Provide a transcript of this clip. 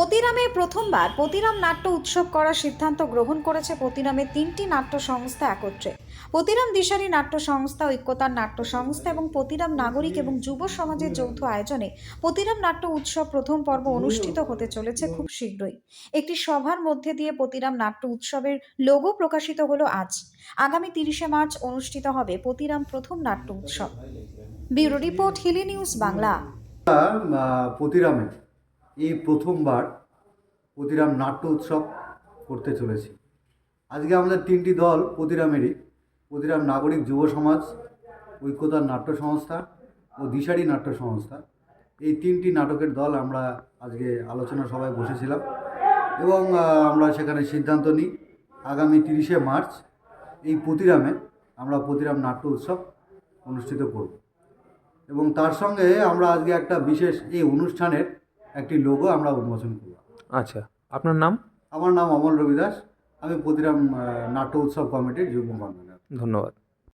পতিরামে প্রথমবার পতিরাম নাট্য উৎসব করার সিদ্ধান্ত গ্রহণ করেছে পতিরামের তিনটি নাট্য সংস্থা একত্রে। পতিরাম দিশারি নাট্য সংস্থা, ঐক্যতার নাট্য সংস্থা এবং পতিরাম নাগরিক এবং যুব সমাজের যৌথ আয়োজনে পতিরাম নাট্য উৎসব প্রথম পর্ব অনুষ্ঠিত হতে চলেছে খুব শীঘ্রই। একটি সভার মধ্যে দিয়ে পতিরাম নাট্য উৎসবের লোগো প্রকাশিত হলো আজ। আগামী তিরিশে মার্চ অনুষ্ঠিত হবে পতিরাম প্রথম নাট্য উৎসব। Bureau report Hili news Bangla. পতিরামে এই প্রথমবার পতিরাম নাট্য উৎসব করতে চলেছি। আজকে আমাদের তিনটি দল পতিরামেরই পতিরাম নাগরিক যুব সমাজ ঐক্যতার নাট্য সংস্থা ও দিশারি নাট্য সংস্থা। এই তিনটি নাটকের দল আমরা আজকে আলোচনা সভায় বসেছিলাম এবং আমরা সেখানে সিদ্ধান্ত নিই আগামী তিরিশে মার্চ এই পতিরামে আমরা পতিরাম নাট্য উৎসব অনুষ্ঠিত করব। এবং তার সঙ্গে আমরা আজকে একটা বিশেষ এই অনুষ্ঠানের একটি লোগো আমরা উন্মোচন করব আচ্ছা আপনার নাম? আমার নাম অমল রবিদাস। আমি প্রতিরাম নাট্য উৎসব কমিটির যুগ্ম কনভেনর। ধন্যবাদ।